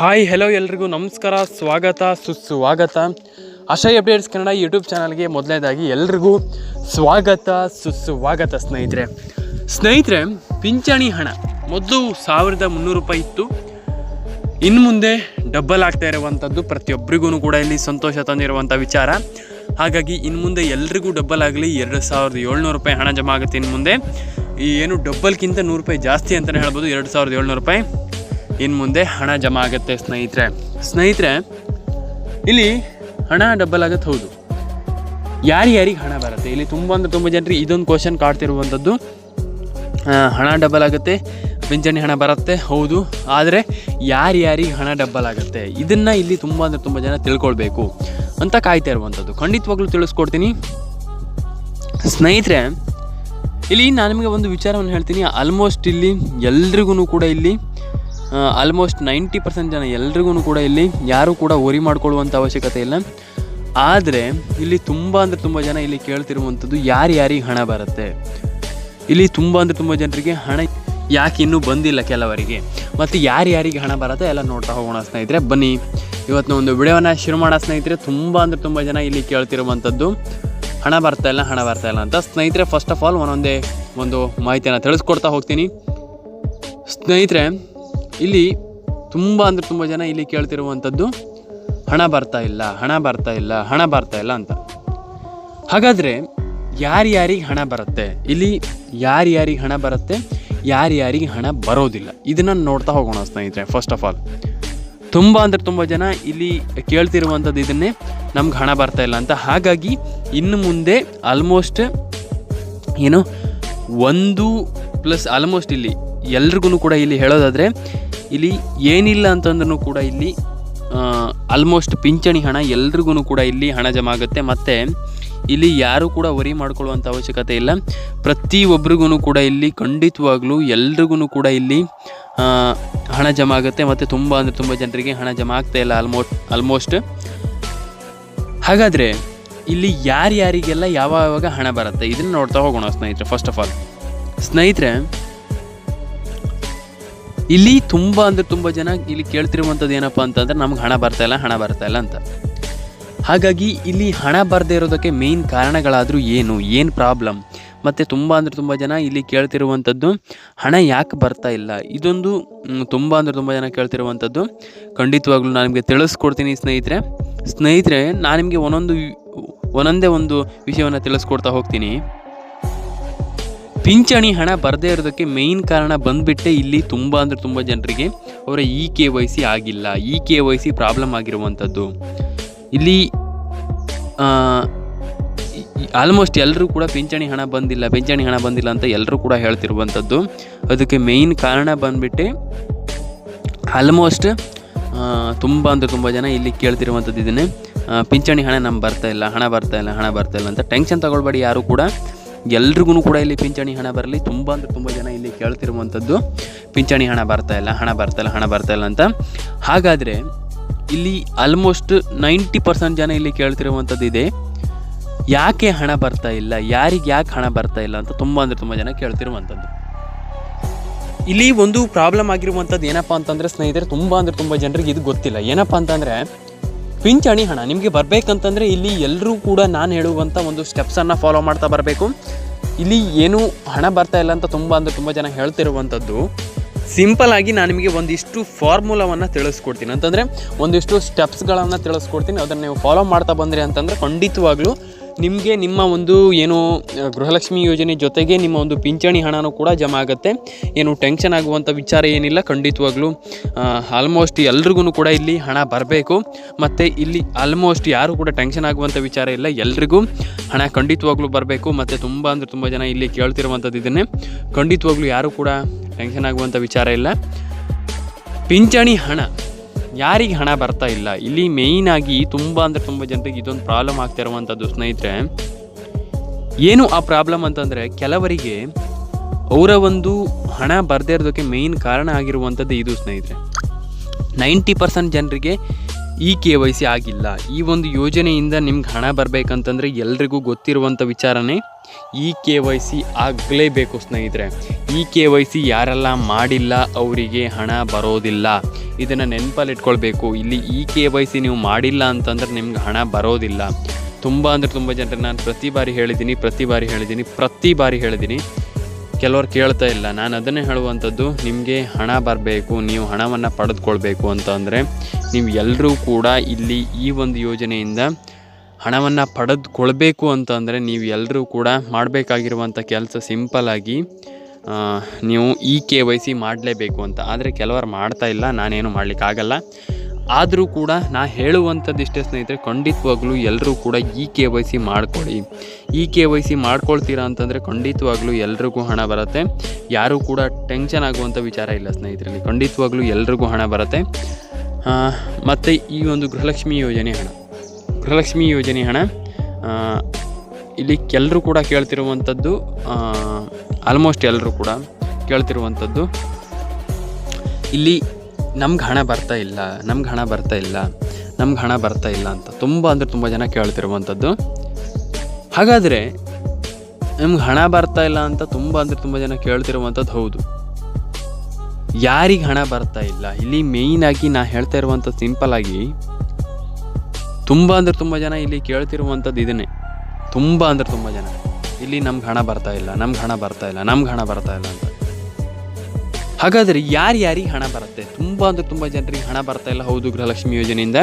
Hi hello ಎಲ್ರಿಗೂ ನಮಸ್ಕಾರ, ಸ್ವಾಗತ, ಸುಸ್ವಾಗತ. ಅಶಯ್ ಅಪ್ಡೇಟ್ಸ್ ಕನ್ನಡ ಯೂಟ್ಯೂಬ್ ಚಾನಲ್ಗೆ ಮೊದಲನೇದಾಗಿ ಎಲ್ರಿಗೂ ಸ್ವಾಗತ, ಸುಸ್ವಾಗತ ಸ್ನೇಹಿತರೆ. ಸ್ನೇಹಿತರೆ, ಪಿಂಚಣಿ ಹಣ ಮೊದಲು ಸಾವಿರದ ಮುನ್ನೂರು ರೂಪಾಯಿ ಇತ್ತು. ಇನ್ನು ಮುಂದೆ ಡಬ್ಬಲ್ ಆಗ್ತಾ ಇರುವಂಥದ್ದು ಪ್ರತಿಯೊಬ್ಬರಿಗೂ ಕೂಡ ಇಲ್ಲಿ ಸಂತೋಷ ತಂದಿರುವಂಥ ವಿಚಾರ. ಹಾಗಾಗಿ ಇನ್ನು ಮುಂದೆ ಎಲ್ರಿಗೂ ಡಬ್ಬಲ್ ಆಗಲಿ, ಎರಡು ಸಾವಿರದ ಏಳ್ನೂರು ರೂಪಾಯಿ ಹಣ ಜಮಾ ಆಗುತ್ತೆ ಇನ್ನು ಮುಂದೆ. ಏನು ಡಬ್ಬಲ್ಗಿಂತ ನೂರು ರೂಪಾಯಿ ಜಾಸ್ತಿ ಅಂತಲೇ ಹೇಳ್ಬೋದು, ಎರಡು ಸಾವಿರದ ಏಳ್ನೂರು ರೂಪಾಯಿ. ಇನ್ನು ಮುಂದೆ ಹಣ ಜಮಾ ಆಗುತ್ತೆ, ಸ್ನೇಹಿತರೆ. ಸ್ನೇಹಿತರೆ, ಇಲ್ಲಿ ಹಣ ಡಬ್ಬಲ್ ಆಗುತ್ತೆ, ಹೌದು. ಯಾರ್ಯಾರಿಗೆ ಹಣ ಬರುತ್ತೆ? ಇಲ್ಲಿ ತುಂಬ ಅಂದರೆ ತುಂಬ ಜನರಿಗೆ ಇದೊಂದು ಕ್ವಶನ್ ಕಾಡ್ತಿರುವಂಥದ್ದು. ಹಣ ಡಬಲ್ ಆಗುತ್ತೆ, ಪಿಂಚಣಿ ಹಣ ಬರುತ್ತೆ, ಹೌದು. ಆದರೆ ಯಾರ್ಯಾರಿಗೆ ಹಣ ಡಬ್ಬಲ್ ಆಗುತ್ತೆ? ಇದನ್ನು ಇಲ್ಲಿ ತುಂಬ ಅಂದರೆ ತುಂಬ ಜನ ತಿಳ್ಕೊಳ್ಬೇಕು ಅಂತ ಕಾಯ್ತಾ ಇರುವಂಥದ್ದು. ಖಂಡಿತವಾಗ್ಲೂ ತಿಳಿಸ್ಕೊಡ್ತೀನಿ. ಸ್ನೇಹಿತರೆ, ಇಲ್ಲಿ ನಾನು ನಿಮಗೆ ಒಂದು ವಿಚಾರವನ್ನು ಹೇಳ್ತೀನಿ. ಆಲ್ಮೋಸ್ಟ್ ಇಲ್ಲಿ ಎಲ್ರಿಗೂ ಕೂಡ ಇಲ್ಲಿ ಆಲ್ಮೋಸ್ಟ್ ನೈಂಟಿ ಪರ್ಸೆಂಟ್ ಜನ ಎಲ್ರಿಗೂ ಕೂಡ ಇಲ್ಲಿ ಯಾರೂ ಕೂಡ ಒರಿ ಮಾಡ್ಕೊಳ್ಳುವಂಥ ಅವಶ್ಯಕತೆ ಇಲ್ಲ. ಆದರೆ ಇಲ್ಲಿ ತುಂಬ ಅಂದರೆ ತುಂಬ ಜನ ಇಲ್ಲಿ ಕೇಳ್ತಿರುವಂಥದ್ದು ಯಾರ್ಯಾರಿಗೆ ಹಣ ಬರುತ್ತೆ. ಇಲ್ಲಿ ತುಂಬ ಅಂದರೆ ತುಂಬ ಜನರಿಗೆ ಹಣ ಯಾಕೆ ಇನ್ನೂ ಬಂದಿಲ್ಲ ಕೆಲವರಿಗೆ. ಮತ್ತು ಯಾರ್ಯಾರಿಗೆ ಹಣ ಬರುತ್ತೆ ಎಲ್ಲ ನೋಡ್ತಾ ಹೋಗೋಣ ಸ್ನೇಹಿತರೆ. ಬನ್ನಿ. ಇವತ್ತಿನ ಒಂದು ವಿಡಿಯೋನ ಶುರು ಮಾಡೋ ಸ್ನೇಹಿತರೆ. ತುಂಬ ಅಂದರೆ ತುಂಬ ಜನ ಇಲ್ಲಿ ಕೇಳ್ತಿರುವಂಥದ್ದು ಹಣ ಬರ್ತಾ ಇಲ್ಲ, ಹಣ ಬರ್ತಾ ಇಲ್ಲ ಅಂತ. ಸ್ನೇಹಿತರೆ ಫಸ್ಟ್ ಆಫ್ ಆಲ್ ಒಂದೊಂದೇ ಒಂದು ಮಾಹಿತಿಯನ್ನು ತಿಳಿಸ್ಕೊಡ್ತಾ ಹೋಗ್ತೀನಿ. ಸ್ನೇಹಿತರೆ ಇಲ್ಲಿ ತುಂಬ ಅಂದರೆ ತುಂಬ ಜನ ಇಲ್ಲಿ ಕೇಳ್ತಿರುವಂಥದ್ದು, ಹಣ ಬರ್ತಾ ಇಲ್ಲ, ಹಣ ಬರ್ತಾ ಇಲ್ಲ, ಹಣ ಬರ್ತಾ ಇಲ್ಲ ಅಂತ. ಹಾಗಾದರೆ ಯಾರ್ಯಾರಿಗೆ ಹಣ ಬರುತ್ತೆ? ಇಲ್ಲಿ ಯಾರ್ಯಾರಿಗೆ ಹಣ ಬರುತ್ತೆ? ಯಾರ್ಯಾರಿಗೆ ಹಣ ಬರೋದಿಲ್ಲ. ಇದನ್ನು ನೋಡ್ತಾ ಹೋಗೋಣ ಸ್ನೇಹಿತರೆ ಫಸ್ಟ್ ಆಫ್ ಆಲ್ ತುಂಬ ಅಂದರೆ ತುಂಬ ಜನ ಇಲ್ಲಿ ಕೇಳ್ತಿರುವಂಥದ್ದು ಇದನ್ನೇ, ನಮ್ಗೆ ಹಣ ಬರ್ತಾ ಇಲ್ಲ ಅಂತ. ಹಾಗಾಗಿ ಇನ್ನು ಮುಂದೆ ಆಲ್ಮೋಸ್ಟ್ ಏನು, ಒಂದು ಪ್ಲಸ್ ಆಲ್ಮೋಸ್ಟ್ ಇಲ್ಲಿ ಎಲ್ರಿಗೂ ಕೂಡ ಇಲ್ಲಿ ಹೇಳೋದಾದರೆ ಇಲ್ಲಿ ಏನಿಲ್ಲ ಅಂತಂದ್ರೂ ಕೂಡ ಇಲ್ಲಿ ಆಲ್ಮೋಸ್ಟ್ ಪಿಂಚಣಿ ಹಣ ಎಲ್ರಿಗೂ ಕೂಡ ಇಲ್ಲಿ ಹಣ ಜಮಾ ಆಗುತ್ತೆ. ಮತ್ತು ಇಲ್ಲಿ ಯಾರೂ ಕೂಡ ವರಿ ಮಾಡ್ಕೊಳ್ಳುವಂಥ ಅವಶ್ಯಕತೆ ಇಲ್ಲ. ಪ್ರತಿಯೊಬ್ಬರಿಗೂ ಕೂಡ ಇಲ್ಲಿ ಖಂಡಿತವಾಗ್ಲೂ ಎಲ್ರಿಗೂ ಕೂಡ ಇಲ್ಲಿ ಹಣ ಜಮಾ ಆಗುತ್ತೆ. ಮತ್ತು ತುಂಬ ಅಂದರೆ ತುಂಬ ಜನರಿಗೆ ಹಣ ಜಮಾ ಆಗ್ತಾ ಇಲ್ಲ ಆಲ್ಮೋ ಆಲ್ಮೋಸ್ಟ್ ಹಾಗಾದರೆ ಇಲ್ಲಿ ಯಾರ್ಯಾರಿಗೆಲ್ಲ ಯಾವಾಗ ಹಣ ಬರುತ್ತೆ? ಇದನ್ನು ನೋಡ್ತಾ ಹೋಗೋಣ ಸ್ನೇಹಿತರೆ ಫಸ್ಟ್ ಆಫ್ ಆಲ್ ಸ್ನೇಹಿತರೆ ಇಲ್ಲಿ ತುಂಬ ಅಂದರೆ ತುಂಬ ಜನ ಇಲ್ಲಿ ಕೇಳ್ತಿರುವಂಥದ್ದು ಏನಪ್ಪ ಅಂತಂದ್ರೆ ನಮ್ಗೆ ಹಣ ಬರ್ತಾ ಇಲ್ಲ, ಹಣ ಬರ್ತಾ ಇಲ್ಲ ಅಂತ. ಹಾಗಾಗಿ ಇಲ್ಲಿ ಹಣ ಬರದೇ ಇರೋದಕ್ಕೆ ಮೇಯ್ನ್ ಕಾರಣಗಳಾದರೂ ಏನು ಏನು ಪ್ರಾಬ್ಲಮ್ ಮತ್ತು ತುಂಬ ಅಂದರೆ ತುಂಬ ಜನ ಇಲ್ಲಿ ಕೇಳ್ತಿರುವಂಥದ್ದು ಹಣ ಯಾಕೆ ಬರ್ತಾ ಇಲ್ಲ? ಇದೊಂದು ತುಂಬ ಅಂದರೆ ತುಂಬ ಜನ ಕೇಳ್ತಿರುವಂಥದ್ದು. ಖಂಡಿತವಾಗ್ಲೂ ನಾನು ನಿಮಗೆ ತಿಳಿಸ್ಕೊಡ್ತೀನಿ ಸ್ನೇಹಿತರೆ. ಸ್ನೇಹಿತರೆ, ನಾನು ನಿಮಗೆ ಒಂದೊಂದು, ಒಂದೊಂದೇ ಒಂದು ವಿಷಯವನ್ನು ತಿಳಿಸ್ಕೊಡ್ತಾ ಹೋಗ್ತೀನಿ. ಪಿಂಚಣಿ ಹಣ ಬರದೇ ಇರೋದಕ್ಕೆ ಮೇಯ್ನ್ ಕಾರಣ ಬಂದುಬಿಟ್ಟೆ ಇಲ್ಲಿ ತುಂಬ ಅಂದರೆ ತುಂಬ ಜನರಿಗೆ ಅವರ ಇ ಕೆ ವೈ ಸಿ ಆಗಿಲ್ಲ. E K Y C problem ಆಗಿರುವಂಥದ್ದು. ಇಲ್ಲಿ ಆಲ್ಮೋಸ್ಟ್ ಎಲ್ಲರೂ ಕೂಡ ಪಿಂಚಣಿ ಹಣ ಬಂದಿಲ್ಲ, ಪಿಂಚಣಿ ಹಣ ಬಂದಿಲ್ಲ ಅಂತ ಎಲ್ಲರೂ ಕೂಡ ಹೇಳ್ತಿರುವಂಥದ್ದು. ಅದಕ್ಕೆ ಮೇಯ್ನ್ ಕಾರಣ ಬಂದುಬಿಟ್ಟು ಆಲ್ಮೋಸ್ಟ್ ತುಂಬ ಅಂದರೆ ತುಂಬ ಜನ ಇಲ್ಲಿ ಕೇಳ್ತಿರುವಂಥದ್ದು ಇದನ್ನೇ. ಪಿಂಚಣಿ ಹಣ ನಮ್ಗೆ ಬರ್ತಾ ಇಲ್ಲ, ಹಣ ಬರ್ತಾ ಇಲ್ಲ, ಹಣ ಬರ್ತಾ ಇಲ್ಲ ಅಂತ. ಟೆನ್ಷನ್ ತಗೊಳ್ಬೇಡಿ ಯಾರು ಕೂಡ. ಎಲ್ರಿಗೂ ಕೂಡ ಇಲ್ಲಿ ಪಿಂಚಣಿ ಹಣ ಬರಲಿ. ತುಂಬ ಅಂದರೆ ತುಂಬ ಜನ ಇಲ್ಲಿ ಕೇಳ್ತಿರುವಂಥದ್ದು ಪಿಂಚಣಿ ಹಣ ಬರ್ತಾ ಇಲ್ಲ, ಹಣ ಬರ್ತಾ ಇಲ್ಲ, ಹಣ ಬರ್ತಾ ಇಲ್ಲ ಅಂತ. ಹಾಗಾದರೆ ಇಲ್ಲಿ ಆಲ್ಮೋಸ್ಟ್ ನೈಂಟಿ ಪರ್ಸೆಂಟ್ ಜನ ಇಲ್ಲಿ ಕೇಳ್ತಿರುವಂಥದ್ದು ಇದೆ. ಯಾಕೆ ಹಣ ಬರ್ತಾ ಇಲ್ಲ, ಯಾರಿಗೆ ಯಾಕೆ ಹಣ ಬರ್ತಾ ಇಲ್ಲ ಅಂತ ತುಂಬ ಅಂದರೆ ತುಂಬ ಜನ ಕೇಳ್ತಿರುವಂಥದ್ದು. ಇಲ್ಲಿ ಒಂದು ಪ್ರಾಬ್ಲಮ್ ಆಗಿರುವಂಥದ್ದು ಏನಪ್ಪ ಅಂತಂದರೆ ಸ್ನೇಹಿತರೆ, ತುಂಬ ಅಂದರೆ ತುಂಬ ಜನರಿಗೆ ಇದು ಗೊತ್ತಿಲ್ಲ. ಏನಪ್ಪ ಅಂತಂದರೆ ಪಿಂಚಣಿ ಹಣ. ನಿಮಗೆ ಬರಬೇಕಂತಂದರೆ ಇಲ್ಲಿ ಎಲ್ಲರೂ ಕೂಡ ನಾನು ಹೇಳುವಂಥ ಒಂದು ಸ್ಟೆಪ್ಸನ್ನು ಫಾಲೋ ಮಾಡ್ತಾ ಬರಬೇಕು. ಇಲ್ಲಿ ಏನು ಹಣ ಬರ್ತಾ ಇಲ್ಲ ಅಂತ ತುಂಬ ಅಂದರೆ ತುಂಬ ಜನ ಹೇಳ್ತಿರುವಂಥದ್ದು. ಸಿಂಪಲ್ ಆಗಿ ನಾನು ನಿಮಗೆ ಒಂದಿಷ್ಟು ಫಾರ್ಮುಲಾವನ್ನು ತಿಳಿಸ್ಕೊಡ್ತೀನಿ. ಅಂತಂದರೆ ಒಂದಿಷ್ಟು ಸ್ಟೆಪ್ಸ್ಗಳನ್ನು ತಿಳಿಸ್ಕೊಡ್ತೀನಿ. ಅದನ್ನು ನೀವು ಫಾಲೋ ಮಾಡ್ತಾ ಬಂದ್ರಿ ಅಂತಂದರೆ ಖಂಡಿತವಾಗ್ಲೂ ನಿಮಗೆ ನಿಮ್ಮ ಒಂದು ಏನು ಗೃಹಲಕ್ಷ್ಮಿ ಯೋಜನೆ ಜೊತೆಗೆ ನಿಮ್ಮ ಒಂದು ಪಿಂಚಣಿ ಹಣನೂ ಕೂಡ ಜಮಾ ಆಗುತ್ತೆ. ಏನು ಟೆನ್ಷನ್ ಆಗುವಂಥ ವಿಚಾರ ಏನಿಲ್ಲ, ಖಂಡಿತವಾಗ್ಲೂ ಆಲ್ಮೋಸ್ಟ್ ಎಲ್ರಿಗೂ ಕೂಡ ಇಲ್ಲಿ ಹಣ ಬರಬೇಕು. ಮತ್ತು ಇಲ್ಲಿ ಆಲ್ಮೋಸ್ಟ್ ಯಾರು ಕೂಡ ಟೆನ್ಷನ್ ಆಗುವಂಥ ವಿಚಾರ ಇಲ್ಲ, ಎಲ್ರಿಗೂ ಹಣ ಖಂಡಿತವಾಗ್ಲೂ ಬರಬೇಕು. ಮತ್ತು ತುಂಬ ಅಂದರೆ ತುಂಬ ಜನ ಇಲ್ಲಿ ಕೇಳ್ತಿರುವಂಥದ್ದು ಇದನ್ನೇ. ಖಂಡಿತವಾಗ್ಲೂ ಯಾರು ಕೂಡ ಟೆನ್ಷನ್ ಆಗುವಂಥ ವಿಚಾರ ಇಲ್ಲ. ಪಿಂಚಣಿ ಹಣ ಯಾರಿಗೆ ಹಣ ಬರ್ತಾ ಇಲ್ಲ, ಇಲ್ಲಿ ಮೇಯ್ನ್ ಆಗಿ ತುಂಬ ಅಂದರೆ ತುಂಬ ಜನರಿಗೆ ಇದೊಂದು ಪ್ರಾಬ್ಲಮ್ ಆಗ್ತಾ ಇರುವಂಥದ್ದು ಸ್ನೇಹಿತರೆ. ಏನು ಆ ಪ್ರಾಬ್ಲಮ್ ಅಂತಂದರೆ, ಕೆಲವರಿಗೆ ಅವರ ಒಂದು ಹಣ ಬರದೇ ಇರೋದಕ್ಕೆ ಮೇಯ್ನ್ ಕಾರಣ ಆಗಿರುವಂಥದ್ದು ಇದು ಸ್ನೇಹಿತರೆ. ನೈಂಟಿ ಪರ್ಸೆಂಟ್ ಜನರಿಗೆ ಇ ಕೆ ವೈ ಸಿ ಆಗಿಲ್ಲ. ಈ ಒಂದು ಯೋಜನೆಯಿಂದ ನಿಮ್ಗೆ ಹಣ ಬರಬೇಕಂತಂದರೆ ಎಲ್ರಿಗೂ ಗೊತ್ತಿರುವಂಥ ವಿಚಾರನೇ ಈ ಕೆ ವೈ ಸಿ ಆಗಲೇಬೇಕು ಸ್ನೇಹಿತರೆ. ಈ ಕೆ ವೈ ಸಿ ಯಾರೆಲ್ಲ ಮಾಡಿಲ್ಲ ಅವರಿಗೆ ಹಣ ಬರೋದಿಲ್ಲ. ಇದನ್ನು ನೆನಪಲ್ಲಿ ಇಟ್ಕೊಳ್ಬೇಕು ಇಲ್ಲಿ ಈ ಕೆ ವೈ ಸಿ ನೀವು ಮಾಡಿಲ್ಲ ಅಂತಂದ್ರೆ ನಿಮ್ಗೆ ಹಣ ಬರೋದಿಲ್ಲ. ತುಂಬ ಅಂದರೆ ತುಂಬ ಜನರು ನಾನು ಪ್ರತಿ ಬಾರಿ ಹೇಳಿದ್ದೀನಿ, ಪ್ರತಿ ಬಾರಿ ಹೇಳಿದ್ದೀನಿ, ಪ್ರತಿ ಬಾರಿ ಹೇಳಿದ್ದೀನಿ. ಕೆಲವ್ರು ಕೇಳ್ತಾ ಇಲ್ಲ. ನಾನು ಅದನ್ನೇ ಹೇಳುವಂಥದ್ದು, ನಿಮಗೆ ಹಣ ಬರಬೇಕು, ನೀವು ಹಣವನ್ನು ಪಡೆದುಕೊಳ್ಬೇಕು ಅಂತ ಅಂದರೆ, ನೀವು ಎಲ್ಲರೂ ಕೂಡ ಇಲ್ಲಿ ಈ ಒಂದು ಯೋಜನೆಯಿಂದ ಹಣವನ್ನು ಪಡೆದುಕೊಳ್ಬೇಕು ಅಂತ ಅಂದರೆ, ನೀವು ಎಲ್ಲರೂ ಕೂಡ ಮಾಡಬೇಕಾಗಿರುವಂಥ ಕೆಲಸ ಸಿಂಪಲಾಗಿ ನೀವು ಇ ಕೆ ವೈ ಸಿ ಮಾಡಲೇಬೇಕು ಅಂತ. ಆದರೆ ಕೆಲವರು ಮಾಡ್ತಾ ಇಲ್ಲ, ನಾನೇನು ಮಾಡಲಿಕ್ಕಾಗಲ್ಲ. ಆದರೂ ಕೂಡ ನಾ ಹೇಳುವಂಥದ್ದು ಇಷ್ಟೇ ಸ್ನೇಹಿತರೆ, ಖಂಡಿತವಾಗ್ಲೂ ಎಲ್ಲರೂ ಕೂಡ ಇ ಕೆ ವೈ ಸಿ ಮಾಡ್ಕೊಳ್ಳಿ. ಇ ಕೆ ವೈ ಸಿ ಮಾಡ್ಕೊಳ್ತೀರಾ ಅಂತಂದರೆ ಖಂಡಿತವಾಗ್ಲೂ ಎಲ್ರಿಗೂ ಹಣ ಬರುತ್ತೆ. ಯಾರೂ ಕೂಡ ಟೆನ್ಷನ್ ಆಗುವಂಥ ವಿಚಾರ ಇಲ್ಲ ಸ್ನೇಹಿತರಲ್ಲಿ ಖಂಡಿತವಾಗ್ಲೂ ಎಲ್ರಿಗೂ ಹಣ ಬರುತ್ತೆ. ಮತ್ತು ಈ ಒಂದು ಗೃಹಲಕ್ಷ್ಮಿ ಯೋಜನೆ ಹಣ. ಗೃಹಲಕ್ಷ್ಮಿ ಯೋಜನೆ ಹಣ ಇಲ್ಲಿ ಎಲ್ಲರೂ ಕೂಡ ಕೇಳ್ತಿರುವಂಥದ್ದು ಆಲ್ಮೋಸ್ಟ್ ಎಲ್ಲರೂ ಕೂಡ ಕೇಳ್ತಿರುವಂಥದ್ದು. ಇಲ್ಲಿ ನಮ್ಗೆ ಹಣ ಬರ್ತಾ ಇಲ್ಲ, ನಮ್ಗೆ ಹಣ ಬರ್ತಾ ಇಲ್ಲ, ನಮ್ಗೆ ಹಣ ಬರ್ತಾ ಇಲ್ಲ ಅಂತ ತುಂಬ ಅಂದರೆ ತುಂಬ ಜನ ಕೇಳ್ತಿರುವಂಥದ್ದು. ಹಾಗಾದರೆ ನಮ್ಗೆ ಹಣ ಬರ್ತಾ ಇಲ್ಲ ಅಂತ ತುಂಬ ಅಂದರೆ ತುಂಬ ಜನ ಕೇಳ್ತಿರುವಂಥದ್ದು ಹೌದು. ಯಾರಿಗೆ ಹಣ ಬರ್ತಾ ಇಲ್ಲ? ಇಲ್ಲಿ ಮೇಯ್ನಾಗಿ ನಾ ಹೇಳ್ತಾ ಇರುವಂಥದ್ದು ಸಿಂಪಲ್ ಆಗಿ ತುಂಬ ಅಂದ್ರೆ ತುಂಬ ಜನ ಇಲ್ಲಿ ಕೇಳ್ತಿರುವಂಥದ್ದು ಇದನ್ನೇ. ತುಂಬ ಅಂದ್ರೆ ತುಂಬ ಜನ. ಇಲ್ಲಿ ನಮ್ಗೆ ಹಣ ಬರ್ತಾ ಇಲ್ಲ, ನಮ್ಗೆ ಹಣ ಬರ್ತಾ ಇಲ್ಲ, ನಮ್ಗೆ ಹಣ ಬರ್ತಾ ಇಲ್ಲ ಅಂತ. ಹಾಗಾದರೆ ಯಾರು ಯಾರಿಗೆ ಹಣ ಬರುತ್ತೆ? ತುಂಬ ಅಂದರೆ ತುಂಬ ಜನರಿಗೆ ಹಣ ಬರ್ತಾ ಇಲ್ಲ. ಹೌದು, ಗೃಹಲಕ್ಷ್ಮಿ ಯೋಜನೆಯಿಂದ.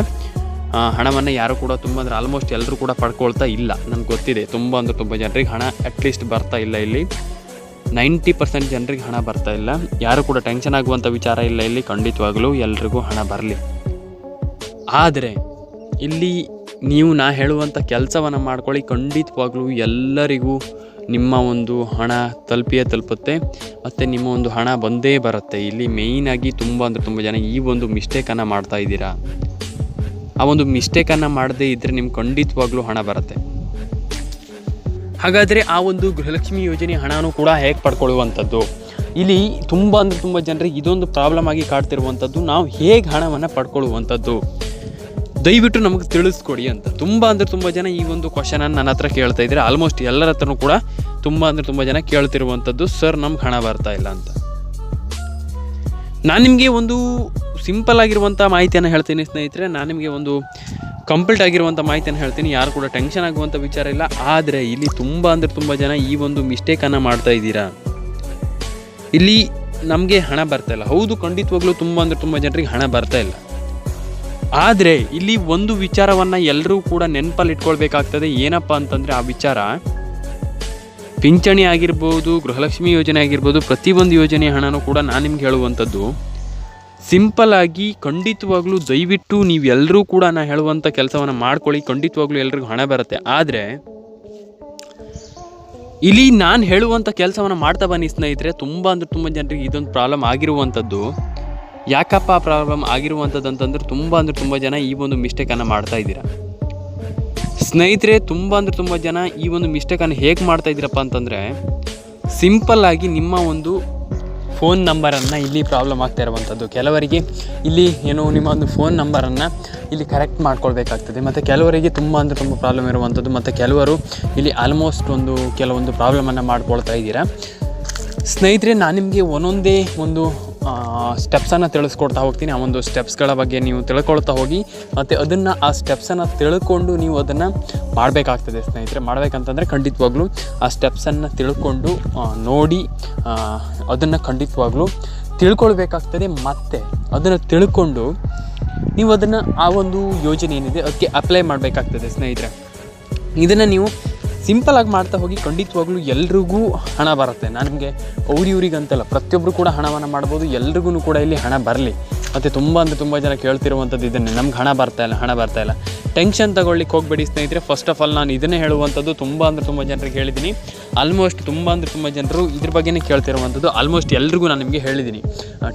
ಹಣವನ್ನು ಯಾರು ಕೂಡ ತುಂಬ ಅಂದರೆ ಆಲ್ಮೋಸ್ಟ್ ಎಲ್ಲರೂ ಕೂಡ ಪಡ್ಕೊಳ್ತಾ ಇಲ್ಲ. ನನಗೆ ಗೊತ್ತಿದೆ, ತುಂಬ ಅಂದರೆ ತುಂಬ ಜನರಿಗೆ ಹಣ ಅಟ್ಲೀಸ್ಟ್ ಬರ್ತಾ ಇಲ್ಲ ಇಲ್ಲಿ. ನೈಂಟಿ ಪರ್ಸೆಂಟ್ ಜನರಿಗೆ ಹಣ ಬರ್ತಾ ಇಲ್ಲ. ಯಾರು ಕೂಡ ಟೆನ್ಷನ್ ಆಗುವಂಥ ವಿಚಾರ ಇಲ್ಲ ಇಲ್ಲಿ. ಖಂಡಿತವಾಗಲೂ ಎಲ್ರಿಗೂ ಹಣ ಬರಲಿ. ಆದರೆ, ಇಲ್ಲಿ ನೀವು ನಾ ಹೇಳುವಂಥ ಕೆಲಸವನ್ನು ಮಾಡ್ಕೊಳ್ಳಿ. ಖಂಡಿತವಾಗ್ಲೂ ಎಲ್ಲರಿಗೂ ನಿಮ್ಮ ಒಂದು ಹಣ ತಲುಪಿಯೇ ತಲುಪುತ್ತೆ, ಮತ್ತು ನಿಮ್ಮ ಒಂದು ಹಣ ಬಂದೇ ಬರುತ್ತೆ. ಇಲ್ಲಿ ಮೇಯ್ನಾಗಿ ತುಂಬ ಅಂದರೆ ತುಂಬ ಜನ ಈ ಒಂದು ಮಿಸ್ಟೇಕನ್ನು ಮಾಡ್ತಾ ಇದ್ದೀರಾ? ಆ ಒಂದು ಮಿಸ್ಟೇಕನ್ನು ಮಾಡದೇ ಇದ್ದರೆ ನಿಮ್ಗೆ ಖಂಡಿತವಾಗ್ಲೂ ಹಣ ಬರುತ್ತೆ. ಹಾಗಾದರೆ ಆ ಒಂದು ಗೃಹಲಕ್ಷ್ಮಿ ಯೋಜನೆ ಹಣನೂ ಕೂಡ ಹೇಗೆ ಪಡ್ಕೊಳ್ಳುವಂಥದ್ದು? ಇಲ್ಲಿ ತುಂಬ ಅಂದರೆ ತುಂಬ ಜನರಿಗೆ ಇದೊಂದು ಪ್ರಾಬ್ಲಮ್ ಆಗಿ ಕಾಡ್ತಿರುವಂಥದ್ದು. ನಾವು ಹೇಗೆ ಹಣವನ್ನು ಪಡ್ಕೊಳ್ಳುವಂಥದ್ದು? ದಯವಿಟ್ಟು ನಮಗೆ ತಿಳಿಸ್ಕೊಡಿ ಅಂತ. ತುಂಬ ಅಂದರೆ ತುಂಬ ಜನ ಈ ಒಂದು ಕ್ವಶನನ್ನು ನನ್ನ ಹತ್ರ ಕೇಳ್ತಾ ಇದ್ದಾರೆ ಆಲ್ಮೋಸ್ಟ್ ಎಲ್ಲರ ಹತ್ರನೂ ಕೂಡ ತುಂಬ ಅಂದರೆ ತುಂಬ ಜನ ಕೇಳ್ತಿರುವಂಥದ್ದು ಸರ್ ನಮ್ಗೆ ಹಣ ಬರ್ತಾ ಇಲ್ಲ ಅಂತ. ನಾನು ನಿಮಗೆ ಒಂದು ಸಿಂಪಲ್ ಆಗಿರುವಂಥ ಮಾಹಿತಿಯನ್ನು ಹೇಳ್ತೀನಿ ಸ್ನೇಹಿತರೆ. ನಾನು ನಿಮಗೆ ಒಂದು ಕಂಪ್ಲೀಟ್ ಆಗಿರುವಂಥ ಮಾಹಿತಿಯನ್ನು ಹೇಳ್ತೀನಿ. ಯಾರು ಕೂಡ ಟೆನ್ಷನ್ ಆಗುವಂಥ ವಿಚಾರ ಇಲ್ಲ. ಆದರೆ ಇಲ್ಲಿ ತುಂಬ ಅಂದರೆ ತುಂಬ ಜನ ಈ ಒಂದು ಮಿಸ್ಟೇಕನ್ನು ಮಾಡ್ತಾ ಇದ್ದೀರಾ? ಇಲ್ಲಿ ನಮಗೆ ಹಣ ಬರ್ತಾ ಇಲ್ಲ. ಹೌದು, ಖಂಡಿತವಾಗ್ಲೂ ತುಂಬ ಅಂದರೆ ತುಂಬ ಜನರಿಗೆ ಹಣ ಬರ್ತಾ ಇಲ್ಲ. ಆದರೆ ಇಲ್ಲಿ ಒಂದು ವಿಚಾರವನ್ನು ಎಲ್ಲರೂ ಕೂಡ ನೆನಪಲ್ಲಿ ಇಟ್ಕೊಳ್ಬೇಕಾಗ್ತದೆ ಏನಪ್ಪ ಅಂತಂದರೆ ಆ ವಿಚಾರ, ಪಿಂಚಣಿ ಆಗಿರ್ಬೋದು, ಗೃಹಲಕ್ಷ್ಮಿ ಯೋಜನೆ ಆಗಿರ್ಬೋದು, ಪ್ರತಿಯೊಂದು ಯೋಜನೆ ಹಣನೂ ಕೂಡ ನಾನು ನಿಮ್ಗೆ ಹೇಳುವಂಥದ್ದು. ಸಿಂಪಲ್ ಆಗಿ ಖಂಡಿತವಾಗ್ಲೂ ದಯವಿಟ್ಟು ನೀವೆಲ್ಲರೂ ಕೂಡ ನಾನು ಹೇಳುವಂಥ ಕೆಲಸವನ್ನು ಮಾಡ್ಕೊಳ್ಳಿ. ಖಂಡಿತವಾಗ್ಲೂ ಎಲ್ರಿಗೂ ಹಣ ಬರುತ್ತೆ. ಆದರೆ, ಇಲ್ಲಿ ನಾನು ಹೇಳುವಂಥ ಕೆಲಸವನ್ನು ಮಾಡ್ತಾ ಬನ್ನಿ ಸ್ನೇಹಿತರೆ. ತುಂಬ ಅಂದರೆ ತುಂಬ ಜನರಿಗೆ ಇದೊಂದು ಪ್ರಾಬ್ಲಮ್ ಆಗಿರುವಂಥದ್ದು. ಯಾಕಪ್ಪ ಪ್ರಾಬ್ಲಮ್ ಆಗಿರುವಂಥದ್ದು ಅಂತಂದ್ರೆ ತುಂಬ ಅಂದರೆ ತುಂಬ ಜನ ಈ ಒಂದು ಮಿಸ್ಟೇಕನ್ನು ಮಾಡ್ತಾ ಇದ್ದೀರಾ? ಸ್ನೇಹಿತರೆ, ತುಂಬ ಅಂದರೆ ತುಂಬ ಜನ ಈ ಒಂದು ಮಿಸ್ಟೇಕನ್ನು ಹೇಗೆ ಮಾಡ್ತಾ ಇದ್ದೀರಪ್ಪ ಅಂತಂದರೆ, ಸಿಂಪಲ್ ಆಗಿ ನಿಮ್ಮ ಒಂದು ಫೋನ್ ನಂಬರನ್ನು ಇಲ್ಲಿ ಪ್ರಾಬ್ಲಮ್ ಆಗ್ತಾ ಇರುವಂಥದ್ದು. ಕೆಲವರಿಗೆ ಇಲ್ಲಿ ಏನು ನಿಮ್ಮ ಒಂದು ಫೋನ್ ನಂಬರನ್ನು ಇಲ್ಲಿ ಕರೆಕ್ಟ್ ಮಾಡ್ಕೊಳ್ಬೇಕಾಗ್ತದೆ. ಮತ್ತು ಕೆಲವರಿಗೆ ತುಂಬ ಅಂದರೆ ತುಂಬ ಪ್ರಾಬ್ಲಮ್ ಇರುವಂಥದ್ದು. ಮತ್ತು ಕೆಲವರು ಇಲ್ಲಿ ಆಲ್ಮೋಸ್ಟ್ ಒಂದು ಕೆಲವೊಂದು ಪ್ರಾಬ್ಲಮನ್ನು ಮಾಡ್ಕೊಳ್ತಾ ಇದ್ದೀರಾ. ಸ್ನೇಹಿತರೆ, ನಾನು ನಿಮಗೆ ಒಂದೊಂದೇ ಒಂದು ಸ್ಟೆಪ್ಸನ್ನು ತಿಳಿಸ್ಕೊಡ್ತಾ ಹೋಗ್ತೀನಿ. ಆ ಒಂದು ಸ್ಟೆಪ್ಸ್ಗಳ ಬಗ್ಗೆ ನೀವು ತಿಳ್ಕೊಳ್ತಾ ಹೋಗಿ, ಮತ್ತು ಅದನ್ನು ಆ ಸ್ಟೆಪ್ಸನ್ನು ತಿಳ್ಕೊಂಡು ನೀವು ಅದನ್ನು ಮಾಡಬೇಕಾಗ್ತದೆ ಸ್ನೇಹಿತರೆ. ಮಾಡಬೇಕಂತಂದರೆ ಖಂಡಿತವಾಗ್ಲೂ ಆ ಸ್ಟೆಪ್ಸನ್ನು ತಿಳ್ಕೊಂಡು ನೋಡಿ ಅದನ್ನು ಖಂಡಿತವಾಗ್ಲೂ ತಿಳ್ಕೊಳ್ಬೇಕಾಗ್ತದೆ. ಮತ್ತು ಅದನ್ನು ತಿಳ್ಕೊಂಡು ನೀವು ಅದನ್ನು ಆ ಒಂದು ಯೋಜನೆ ಏನಿದೆ, ಅದಕ್ಕೆ ಅಪ್ಲೈ ಮಾಡಬೇಕಾಗ್ತದೆ ಸ್ನೇಹಿತರೆ. ಇದನ್ನು ನೀವು ಸಿಂಪಲಾಗಿ ಮಾಡ್ತಾ ಹೋಗಿ ಖಂಡಿತವಾಗ್ಲೂ ಎಲ್ರಿಗೂ ಹಣ ಬರುತ್ತೆ. ನನಗೆ ಅವ್ರು ಇವ್ರಿಗೆ ಅಂತಲ್ಲ ಪ್ರತಿಯೊಬ್ಬರು ಕೂಡ ಹಣವನ್ನು ಮಾಡ್ಬೋದು ಎಲ್ರಿಗೂ ಕೂಡ ಇಲ್ಲಿ ಹಣ ಬರಲಿ. ಮತ್ತು ತುಂಬ ಅಂದರೆ ತುಂಬ ಜನ ಕೇಳ್ತಿರುವಂಥದ್ದು ಇದನ್ನೇ ನಮ್ಗೆ ಹಣ ಬರ್ತಾ ಇಲ್ಲ, ಹಣ ಬರ್ತಾ ಇಲ್ಲ. ಟೆನ್ಷನ್ ತಗೊಳ್ಳಿಕ್ಕೆ ಹೋಗಬೇಡಿ ಸ್ನೇಹಿತರೆ. ಫಸ್ಟ್ ಆಫ್ ಆಲ್ ನಾನು ಇದನ್ನೇ ಹೇಳುವಂಥದ್ದು ತುಂಬ ಅಂದರೆ ತುಂಬ ಜನರಿಗೆ ಹೇಳಿದ್ದೀನಿ. ಆಲ್ಮೋಸ್ಟ್ ತುಂಬ ಅಂದರೆ ತುಂಬ ಜನರು ಇದ್ರ ಬಗ್ಗೆನೇ ಕೇಳ್ತಿರುವಂಥದ್ದು. ಆಲ್ಮೋಸ್ಟ್ ಎಲ್ರಿಗೂ ನಾನು ನಿಮಗೆ ಹೇಳಿದ್ದೀನಿ.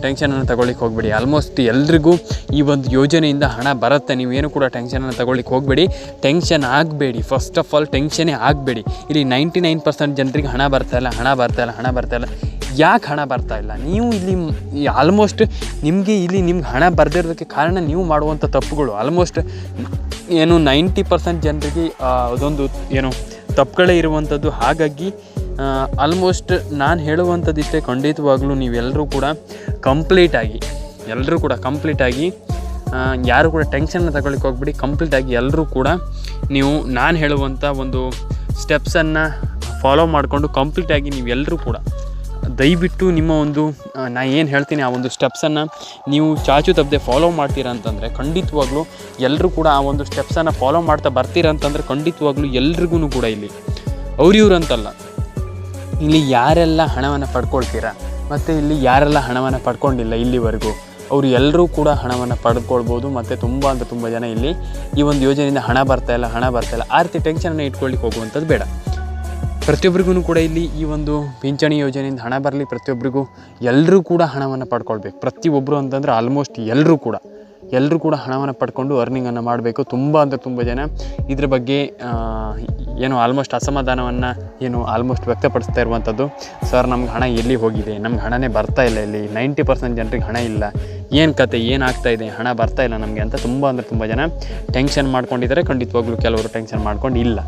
ಟೆನ್ಷನನ್ನು ತಗೊಳ್ಳಿಕ್ಕೆ ಹೋಗಬೇಡಿ. ಆಲ್ಮೋಸ್ಟ್ ಎಲ್ರಿಗೂ ಈ ಒಂದು ಯೋಜನೆಯಿಂದ ಹಣ ಬರುತ್ತೆ. ನೀವೇನು ಕೂಡ ಟೆನ್ಷನನ್ನು ತಗೊಳ್ಳಿಕ್ಕೆ ಹೋಗಬೇಡಿ. ಟೆನ್ಷನ್ ಆಗಬೇಡಿ. ಫಸ್ಟ್ ಆಫ್ ಆಲ್ ಟೆನ್ಷನೇ ಆಗಬೇಡಿ. ಇಲ್ಲಿ ನೈಂಟಿ ನೈನ್ ಪರ್ಸೆಂಟ್ ಜನರಿಗೆ ಹಣ ಬರ್ತಾ ಇಲ್ಲ, ಹಣ ಬರ್ತಾ ಇಲ್ಲ, ಹಣ ಬರ್ತಾ ಇಲ್ಲ. ಯಾಕೆ ಹಣ ಬರ್ತಾ ಇಲ್ಲ? ನೀವು ಇಲ್ಲಿ ಆಲ್ಮೋಸ್ಟ್ ನಿಮಗೆ ಇಲ್ಲಿ ನಿಮ್ಗೆ ಹಣ ಬರ್ದಿರೋದಕ್ಕೆ ಕಾರಣ ನೀವು ಮಾಡುವಂಥ ತಪ್ಪುಗಳು. ಆಲ್ಮೋಸ್ಟ್ ಏನು ನೈಂಟಿ ಪರ್ಸೆಂಟ್ ಜನರಿಗೆ ಅದೊಂದು ಏನು ತಪ್ಪುಗಳೇ ಇರುವಂಥದ್ದು. ಹಾಗಾಗಿ ಆಲ್ಮೋಸ್ಟ್ ನಾನು ಹೇಳುವಂಥದ್ದಿಷ್ಟೇ ಖಂಡಿತವಾಗ್ಲೂ ನೀವೆಲ್ಲರೂ ಕೂಡ ಕಂಪ್ಲೀಟಾಗಿ ಎಲ್ಲರೂ ಕೂಡ ಕಂಪ್ಲೀಟಾಗಿ ಯಾರು ಕೂಡ ಟೆನ್ಷನ್ನ ತಗೊಳ್ಳಿಕ್ಕೆ ಹೋಗ್ಬಿಡಿ. ಕಂಪ್ಲೀಟಾಗಿ ಎಲ್ಲರೂ ಕೂಡ ನೀವು, ನಾನು ಹೇಳುವಂಥ ಒಂದು ಸ್ಟೆಪ್ಸನ್ನು ಫಾಲೋ ಮಾಡಿಕೊಂಡು ಕಂಪ್ಲೀಟಾಗಿ ನೀವೆಲ್ಲರೂ ಕೂಡ ದಯವಿಟ್ಟು ನಿಮ್ಮ ಒಂದು ನಾ ಏನು ಹೇಳ್ತೀನಿ, ಆ ಒಂದು ಸ್ಟೆಪ್ಸನ್ನು ನೀವು ಚಾಚು ತಪ್ಪದೆ ಫಾಲೋ ಮಾಡ್ತೀರಾ ಅಂತಂದರೆ ಖಂಡಿತವಾಗ್ಲೂ ಎಲ್ಲರೂ ಕೂಡ ಆ ಒಂದು ಸ್ಟೆಪ್ಸನ್ನು ಫಾಲೋ ಮಾಡ್ತಾ ಬರ್ತೀರಾ ಅಂತಂದರೆ ಖಂಡಿತವಾಗ್ಲೂ ಎಲ್ರಿಗೂ ಕೂಡ ಇಲ್ಲಿ. ಅವ್ರಿವ್ರು ಅಂತಲ್ಲ ಇಲ್ಲಿ ಯಾರೆಲ್ಲ ಹಣವನ್ನು ಪಡ್ಕೊಳ್ತೀರಾ? ಮತ್ತು ಇಲ್ಲಿ ಯಾರೆಲ್ಲ ಹಣವನ್ನು ಪಡ್ಕೊಂಡಿಲ್ಲ ಇಲ್ಲಿವರೆಗೂ? ಅವರು ಎಲ್ಲರೂ ಕೂಡ ಹಣವನ್ನು ಪಡ್ಕೊಳ್ಬೋದು, ಮತ್ತು ತುಂಬ ಅಂತ ತುಂಬ ಜನ ಇಲ್ಲಿ ಈ ಒಂದು ಯೋಜನೆಯಿಂದ ಹಣ ಬರ್ತಾಯಿಲ್ಲ ಹಣ ಬರ್ತಾಯಿಲ್ಲ ಆ ರೀತಿ ಟೆನ್ಷನನ್ನು ಇಟ್ಕೊಳ್ಳಿಕ್ಕೆ ಹೋಗುವಂಥದ್ದು ಬೇಡ. ಪ್ರತಿಯೊಬ್ಬರಿಗೂ ಕೂಡ ಇಲ್ಲಿ ಈ ಒಂದು ಪಿಂಚಣಿ ಯೋಜನೆಯಿಂದ ಹಣ ಬರಲಿ, ಪ್ರತಿಯೊಬ್ಬರಿಗೂ ಎಲ್ಲರೂ ಕೂಡ ಹಣವನ್ನು ಪಡ್ಕೊಳ್ಬೇಕು. ಪ್ರತಿಯೊಬ್ಬರು ಅಂತಂದರೆ ಆಲ್ಮೋಸ್ಟ್ ಎಲ್ಲರೂ ಕೂಡ. ಎಲ್ಲರೂ ಕೂಡ ಹಣವನ್ನು ಪಡ್ಕೊಂಡು ಅರ್ನಿಂಗನ್ನು ಮಾಡಬೇಕು. ತುಂಬ ಅಂದರೆ ತುಂಬ ಜನ. ಇದ್ರ ಬಗ್ಗೆ ಏನು ಆಲ್ಮೋಸ್ಟ್ ಅಸಮಾಧಾನವನ್ನು ಏನು ಆಲ್ಮೋಸ್ಟ್ ವ್ಯಕ್ತಪಡಿಸ್ತಾ ಇರುವಂಥದ್ದು, ಸರ್, ನಮ್ಗೆ ಹಣ ಎಲ್ಲಿ ಹೋಗಿದೆ? ನಮ್ಗೆ ಹಣನೇ ಬರ್ತಾ ಇಲ್ಲ ಇಲ್ಲಿ. ನೈಂಟಿ ಪರ್ಸೆಂಟ್ ಜನರಿಗೆ ಹಣ ಇಲ್ಲ. ಏನು ಕತೆ ಏನಾಗ್ತಾ ಇದೆ, ಹಣ ಬರ್ತಾ ಇಲ್ಲ ನಮಗೆ ಅಂತ ತುಂಬ ಅಂದರೆ ತುಂಬ ಜನ ಟೆನ್ಷನ್ ಮಾಡ್ಕೊಂಡಿದ್ದಾರೆ. ಖಂಡಿತವಾಗ್ಲೂ ಕೆಲವರು ಟೆನ್ಷನ್ ಮಾಡ್ಕೊಂಡು ಇಲ್ಲ.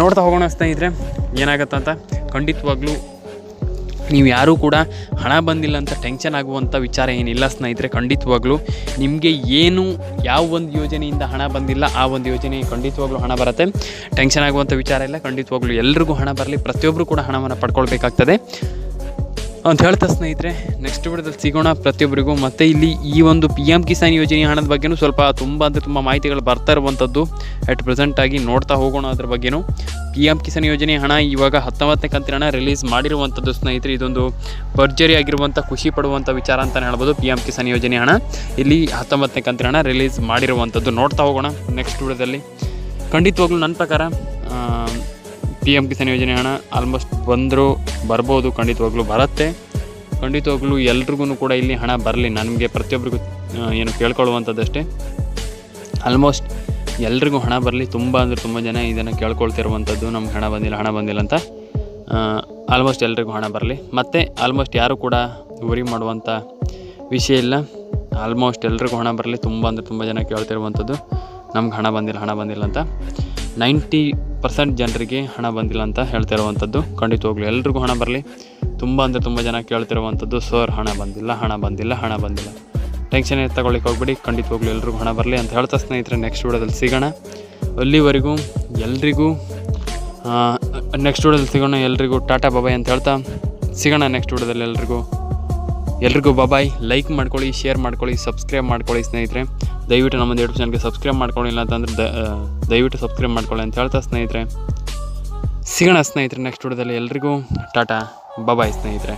ನೋಡ್ತಾ ಹೋಗೋಣ ಸ್ನೇಹಿತರೆ, ಏನಾಗುತ್ತೆ ಅಂತ? ಖಂಡಿತವಾಗ್ಲೂ ನೀವು ಯಾರೂ ಕೂಡ ಹಣ ಬಂದಿಲ್ಲ ಅಂತ ಟೆನ್ಷನ್ ಆಗುವಂಥ ವಿಚಾರ ಏನಿಲ್ಲ ಸ್ನೇಹಿತರೆ. ಖಂಡಿತವಾಗ್ಲೂ ನಿಮಗೆ ಏನು, ಯಾವ ಒಂದು ಯೋಜನೆಯಿಂದ ಹಣ ಬಂದಿಲ್ಲ, ಆ ಒಂದು ಯೋಜನೆ ಖಂಡಿತವಾಗ್ಲೂ ಹಣ ಬರುತ್ತೆ. ಟೆನ್ಷನ್ ಆಗುವಂಥ ವಿಚಾರ ಇಲ್ಲ. ಖಂಡಿತವಾಗ್ಲೂ ಎಲ್ರಿಗೂ ಹಣ ಬರಲಿ ಪ್ರತಿಯೊಬ್ಬರು ಕೂಡ ಹಣವನ್ನು ಪಡ್ಕೊಳ್ಬೇಕಾಗ್ತದೆ. ಅಂತ ಹೇಳ್ತಾ ಸ್ನೇಹಿತರೆ ನೆಕ್ಸ್ಟ್ ವಿಡಿಯೋದಲ್ಲಿ ಸಿಗೋಣ ಪ್ರತಿಯೊಬ್ಬರಿಗೂ. ಮತ್ತು ಇಲ್ಲಿ ಈ ಒಂದು ಪಿ ಎಂ ಕಿಸಾನ್ ಯೋಜನೆ ಹಣದ ಬಗ್ಗೆನೂ ಸ್ವಲ್ಪ ತುಂಬ ಅಂದರೆ ತುಂಬ ಮಾಹಿತಿಗಳು ಬರ್ತಾ ಇರುವಂಥದ್ದು ಅಟ್ ಪ್ರೆಸೆಂಟಾಗಿ ನೋಡ್ತಾ ಹೋಗೋಣ ಅದ್ರ ಬಗ್ಗೆನೂ. ಪಿ ಎಂ ಕಿಸಾನ್ ಯೋಜನೆ ಹಣ ಇವಾಗ ಹತ್ತೊಂಬತ್ತನೇ ಕಂತಿನ ಹಣ ರಿಲೀಸ್ ಮಾಡಿರುವಂಥದ್ದು ಸ್ನೇಹಿತರೆ, ಇದೊಂದು ಭರ್ಜರಿ ಆಗಿರುವಂಥ ಖುಷಿ ಪಡುವಂಥ ವಿಚಾರ ಅಂತಲೇ ಹೇಳ್ಬೋದು ಪಿ ಎಂ ಕಿಸಾನ್ ಯೋಜನೆ ಹಣ. ಇಲ್ಲಿ ಹತ್ತೊಂಬತ್ತನೇ ಕಂತಿನ ಹಣ ರಿಲೀಸ್ ಮಾಡಿರುವಂಥದ್ದು ನೋಡ್ತಾ ಹೋಗೋಣ ನೆಕ್ಸ್ಟ್ ವಿಡಿಯೋದಲ್ಲಿ. ಖಂಡಿತವಾಗ್ಲೂ ನನ್ನ ಪ್ರಕಾರ ಪಿ ಎಂ ಕಿಸಾನ್ ಯೋಜನೆ ಹಣ ಆಲ್ಮೋಸ್ಟ್ ಬಂದರೂ ಬರ್ಬೋದು, ಖಂಡಿತವಾಗ್ಲೂ ಬರುತ್ತೆ. ಖಂಡಿತವಾಗ್ಲೂ ಎಲ್ರಿಗೂ ಕೂಡ ಇಲ್ಲಿ ಹಣ ಬರಲಿ. ನನಗೆ ಪ್ರತಿಯೊಬ್ಬರಿಗೂ ಏನು ಕೇಳ್ಕೊಳ್ಳುವಂಥದ್ದಷ್ಟೇ. ಆಲ್ಮೋಸ್ಟ್ ಎಲ್ರಿಗೂ ಹಣ ಬರಲಿ. ತುಂಬ ಅಂದರೆ ತುಂಬ ಜನ ಇದನ್ನು ಕೇಳ್ಕೊಳ್ತಿರುವಂಥದ್ದು, ನಮ್ಗೆ ಹಣ ಬಂದಿಲ್ಲ ಹಣ ಬಂದಿಲ್ಲ ಅಂತ. ಆಲ್ಮೋಸ್ಟ್ ಎಲ್ರಿಗೂ ಹಣ ಬರಲಿ. ಮತ್ತು ಆಲ್ಮೋಸ್ಟ್ ಯಾರು ಕೂಡ ವರಿ ಮಾಡುವಂಥ ವಿಷಯ ಇಲ್ಲ. ಆಲ್ಮೋಸ್ಟ್ ಎಲ್ರಿಗೂ ಹಣ ಬರಲಿ. ತುಂಬ ಅಂದರೆ ತುಂಬ ಜನ ಕೇಳ್ತಿರುವಂಥದ್ದು. ನಮ್ಗೆ ಹಣ ಬಂದಿಲ್ಲ ಹಣ ಬಂದಿಲ್ಲ ಅಂತ. ನೈಂಟಿ ಪರ್ಸೆಂಟ್ ಜನರಿಗೆ ಹಣ ಬಂದಿಲ್ಲ ಅಂತ ಹೇಳ್ತಿರುವಂಥದ್ದು. ಖಂಡಿತವಾಗ್ಲೂ ಎಲ್ರಿಗೂ ಹಣ ಬರಲಿ. ತುಂಬ ಅಂದರೆ ತುಂಬ ಜನ ಕೇಳ್ತಿರುವಂಥದ್ದು, ಸರ್, ಹಣ ಬಂದಿಲ್ಲ ಹಣ ಬಂದಿಲ್ಲ ಹಣ ಬಂದಿಲ್ಲ. ಟೆನ್ಷನ್ ತಗೊಳ್ಳಿಕ್ಕೆ ಹೋಗ್ಬಿಡಿ ಖಂಡಿತವಾಗ್ಲೂ ಎಲ್ರಿಗೂ ಹಣ ಬರಲಿ ಅಂತ ಹೇಳ್ತಾ ಸ್ನೇಹಿತರೆ ನೆಕ್ಸ್ಟ್ ವಿಡಿಯೋದಲ್ಲಿ ಸಿಗೋಣ. ಅಲ್ಲಿವರೆಗೂ ಎಲ್ರಿಗೂ ನೆಕ್ಸ್ಟ್ ವಿಡಿಯೋದಲ್ಲಿ ಸಿಗೋಣ, ಎಲ್ರಿಗೂ ಟಾಟಾ ಬಾಬಾಯ್ ಅಂತ ಹೇಳ್ತಾ ಸಿಗೋಣ ನೆಕ್ಸ್ಟ್ ವಿಡಿಯೋದಲ್ಲಿ ಎಲ್ರಿಗೂ. ಎಲ್ರಿಗೂ ಬಾಬಾಯ್ ಲೈಕ್ ಮಾಡ್ಕೊಳ್ಳಿ ಶೇರ್ ಮಾಡ್ಕೊಳ್ಳಿ ಸಬ್ಸ್ಕ್ರೈಬ್ ಮಾಡ್ಕೊಳ್ಳಿ ಸ್ನೇಹಿತರೆ. ದಯವಿಟ್ಟು ನಮ್ಮದು ಯೂಟ್ಯೂಬ್ ಚಾನಲ್ಗೆ ಸಬ್ಸ್ಕ್ರೈಬ್ ಮಾಡ್ಕೊಳ್ಳಿಲ್ಲ ಅಂತಂದ್ರೆ ದಯವಿಟ್ಟು ಸಬ್ಸ್ಕ್ರೈಬ್ ಮಾಡ್ಕೊಳ್ಳಿ ಅಂತ ಹೇಳ್ತಾ ಸ್ನೇಹಿತರೆ. ಸಿಗೋಣ ಸ್ನೇಹಿತರೆ ನೆಕ್ಸ್ಟ್ ವಿಡಿಯೋದಲ್ಲಿ ಎಲ್ರಿಗೂ. ಟಾಟಾ ಬಾಬಾಯ್ ಸ್ನೇಹಿತರೆ.